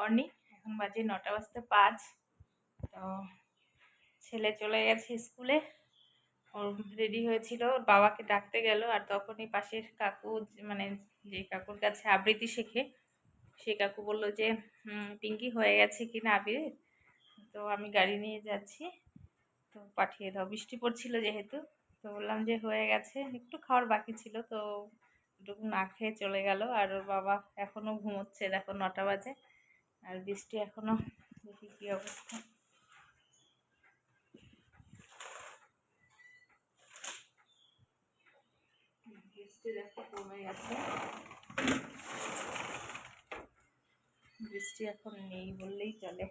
Morning এখন বাজে নটা বাজতে পাঁচ। তো ছেলে চলে গেছে স্কুলে। ওর রেডি হয়েছিল, ওর বাবাকে ডাকতে গেল, আর তখনই পাশের কাকু মানে যে কাকুর কাছে আবৃত্তি শেখে, সে কাকু বলল যে পিঙ্কি হয়ে গেছে কি না আবির? তো আমি গাড়ি নিয়ে যাচ্ছি। তো পাঠিয়ে দাও। বৃষ্টি পড়ছিল যেহেতু, তো বললাম যে হয়ে গেছে। একটু খাওয়ার বাকি ছিল, তো একটু না খেয়ে চলে গেল। আর ওর বাবা এখনও ঘুমোচ্ছে, দেখো নটা বাজে। আর বৃষ্টি এখনও দেখি কী অবস্থা। কমে গেছে। বৃষ্টি এখন নেই বললেই চলে।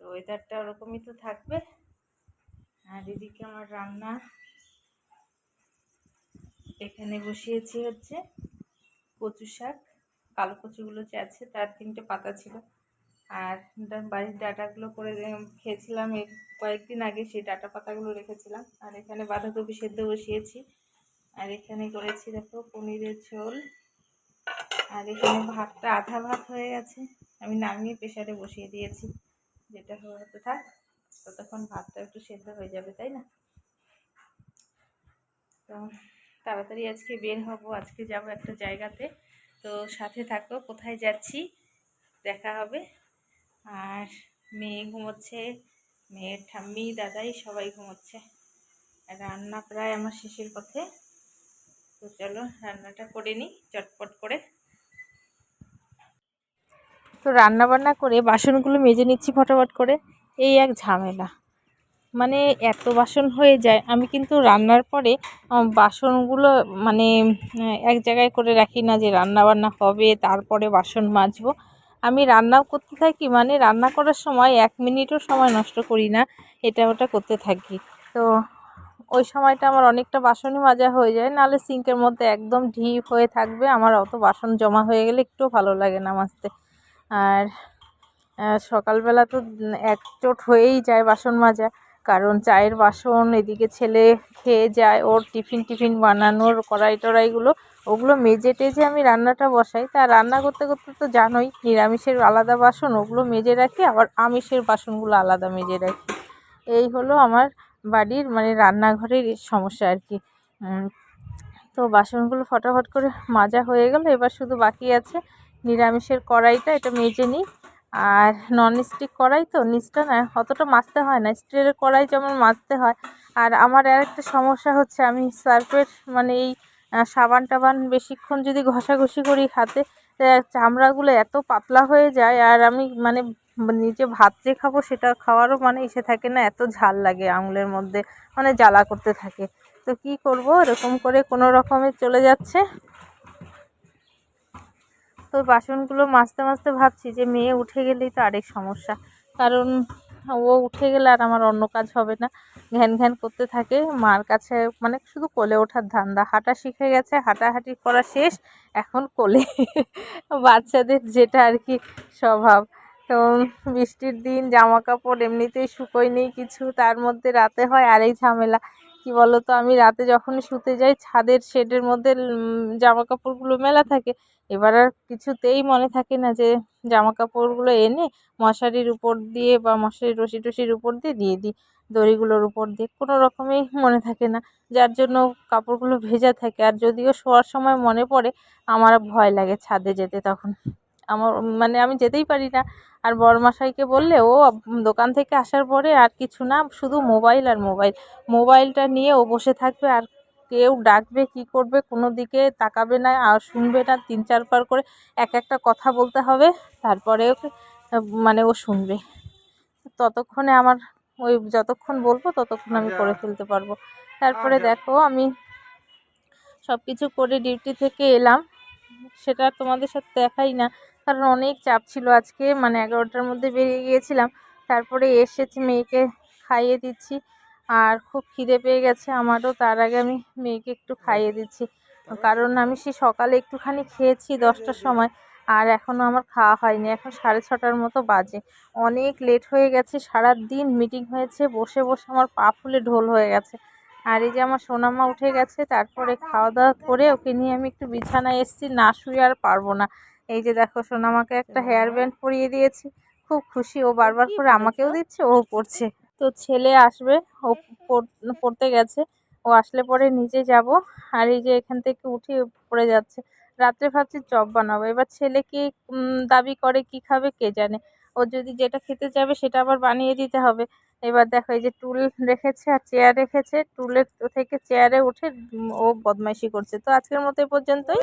তো ওয়েদারটা ওরকমই তো থাকবে। আর এদিকে আমার রান্না এখানে বসিয়েছি হচ্ছে কচু শাক। কালো কচুগুলো যে আছে, তার তিনটে পাতা ছিল। আর বাড়ির ডাটাগুলো করে খেয়েছিলাম এর কয়েকদিন আগে, সেই ডাটা পাতাগুলো রেখেছিলাম। আর এখানে বাঁধাকপি সেদ্ধ বসিয়েছি। আর এখানে করেছি দেখো পনিরের ঝোল। আর এখানে ভাতটা আধা ভাত হয়ে গেছে। আমি নামিয়ে প্রেশারে বসিয়ে দিয়েছি। যেটা হতে থাক, ততক্ষণ ভাতটা একটু সেদ্ধ হয়ে যাবে, তাই না? তো, তাড়াতাড়ি আজকে বের হব। আজকে যাব একটা জায়গাতে। তো সাথে থাকো, কোথায় যাচ্ছি? দেখা হবে। আর মেয়ে ঘুমোচ্ছে, মেয়ের ঠাম্মি, দাদাই সবাই ঘুমোচ্ছে। রান্না প্রায় আমার শেষের পথে। তো চলো রান্নাটা করে নিই, চটপট করে। তো রান্না বান্না করে বাসনগুলো মেজে নিচ্ছি ফটাফট করে। এই এক ঝামেলা। মানে এত বাসন হয়ে যায়, আমি কিন্তু রান্নার পরে বাসনগুলো মানে এক জায়গায় করে রাখি না যে রান্না বান্না হবে, তারপরে বাসন মাজবো। আমি রান্নাও করতে থাকি মানে রান্না করার সময় এক মিনিটও সময় নষ্ট করি না, এটা ওটা করতে থাকি। তো ওই সময়টা আমার অনেকটা বাসনই মাজা হয়ে যায়, নাহলে সিঙ্কের মধ্যে একদম ঢিপ হয়ে থাকবে, আমার অত বাসন জমা হয়ে গেলে একটু ভালো লাগে না মাজতে। আর সকালবেলা তো এক চোট হয়েই যায় বাসন মাজা। কারণ চায়ের বাসন এদিকে ছেলে খেয়ে যায়, ওর টিফিন টিফিন বানানোর কড়াই টড়াইগুলো, ওগুলো মেজে টেজে আমি রান্নাটা বসাই। তা রান্না করতে করতে তো জানোই, নিরামিষের আলাদা বাসন, ওগুলো মেজে রাখি, আবার আমিষের বাসনগুলো আলাদা মেজে রাখি। এই হলো আমার বাড়ির মানে রান্নাঘরের সমস্যা আর কি। তো বাসনগুলো ফটাফট করে মাজা হয়ে গেল, এবার শুধু বাকি আছে নিরামিষের কড়াইটা, এটা মেজে নিই। আর নন স্টিক কড়াই তো, নিচটা না অতটা মাজতে হয় না, স্টিলের কড়াই যেমন মাজতে হয়। আর আমার আর একটা সমস্যা হচ্ছে আমি সার্ফের মানে এই সাবান টাবান বেশিক্ষণ যদি ঘষাঘষি করি হাতে চামড়াগুলো এত পাতলা হয়ে যায় আর আমি মানে নিজে ভাত যে খাব সেটা খাওয়ারও মানে এসে থাকে না, এত ঝাল লাগে আঙুলের মধ্যে মানে জ্বালা করতে থাকে। তো কি করব? এরকম করে কোনো রকমে চলে যাচ্ছে। তো বাসনগুলো মাজতে মাজতে ভাবছি যে মেয়ে উঠে গেলেই তো আরেক সমস্যা। কারণ ও উঠে গেলে আর আমার অন্য কাজ হবে না। ঘ্যান ঘ্যান করতে থাকে। মার কাছে মানে শুধু কোলে ওঠার ধান্দা। হাঁটা শিখে গেছে, হাঁটাহাঁটি করা শেষ। এখন কোলে। বাচ্চাদের যেটা আর কি স্বভাব। তো বৃষ্টির দিন জামা কাপড় এমনিতেই শুকোয় নেই কিছু, তার মধ্যে রাতে হয় আরেক ঝামেলা। কি বলো তো আমি রাতে যখনই শুতে যাই, ছাদের শেডের মধ্যে জামা কাপড়গুলো মেলা থাকে এবার আর কিছুতেই মনে থাকে না যে জামা কাপড়গুলো এনে মশারির উপর দিয়ে বা মশারির রশি টসির উপর দিয়ে দিয়ে দিই, দড়িগুলোর উপর দিয়ে, কোনো রকমেই মনে থাকে না। যার জন্য কাপড়গুলো ভেজা থাকে। আর যদিও শোয়ার সময় মনে পড়ে, আমার ভয় লাগে ছাদে যেতে তখন। আমার মানে আমি যেতেই পারি না। আর বড়মশাইকে বললে, ও, দোকান থেকে আসার পরে আর কিছু না, শুধু মোবাইল আর মোবাইল। মোবাইলটা নিয়ে ও বসে থাকবে আর কেউ ডাকবে কি করবে কোনো দিকে তাকাবে না আর শুনবে না তিন চারবার করে এক একটা কথা বলতে হবে তারপরে ওকে মানে ও শুনবে। ততক্ষণে আমার ওই যতক্ষণ বলব ততক্ষণ আমি করে ফেলতে পারব। তারপরে দেখো আমি সব কিছু করে ডিউটি থেকে এলাম। সেটা তোমাদের সাথে দেখাই না কারণ অনেক চাপ ছিল আজকে মানে এগারোটার মধ্যে বেরিয়ে গিয়েছিলাম। তারপরে এসেছি মেয়েকে খাইয়ে দিচ্ছি। আর খুব খিদে পেয়ে গেছে আমারও তার আগে আমি মেয়েকে একটু খাইয়ে দিচ্ছি। কারণ আমি সে সকালে একটুখানি খেয়েছি দশটার সময় আর এখনও আমার খাওয়া হয়নি। এখন সাড়ে ছটার মতো বাজে। অনেক লেট হয়ে গেছে সারা দিন মিটিং হয়েছে বসে বসে আমার পা ফুলে ঢোল হয়ে গেছে। আর এই যে আমার সোনামা উঠে গেছে তারপরে খাওয়া দাওয়া করে ওকে নিয়ে আমি একটু বিছানায় এসেছি না শুয়ে আর পারব না। এই যে দেখো সোনামাকে একটা হেয়ার ব্যান্ড পরিয়ে দিয়েছি। খুব খুশি ও বারবার করে আমাকেও দিচ্ছে ও পড়ছে তো ছেলে আসবে, ও পড়- পড়তে গেছে, ও আসলে পরে নিজে যাব। আর এই যে এখান থেকে উঠে পড়ে যাচ্ছে, রাত্রে ভাবছি চপ বানাবো। এবার ছেলে কি দাবি করে, কি খাবে কে জানে। ও যদি যেটা খেতে যাবে সেটা আবার বানিয়ে দিতে হবে। এবার দেখো এই যে টুল রেখেছে আর চেয়ার রেখেছে। টুলের থেকে চেয়ারে উঠে ও বদমাইশি করছে। তো আজকের মতো এ পর্যন্তই।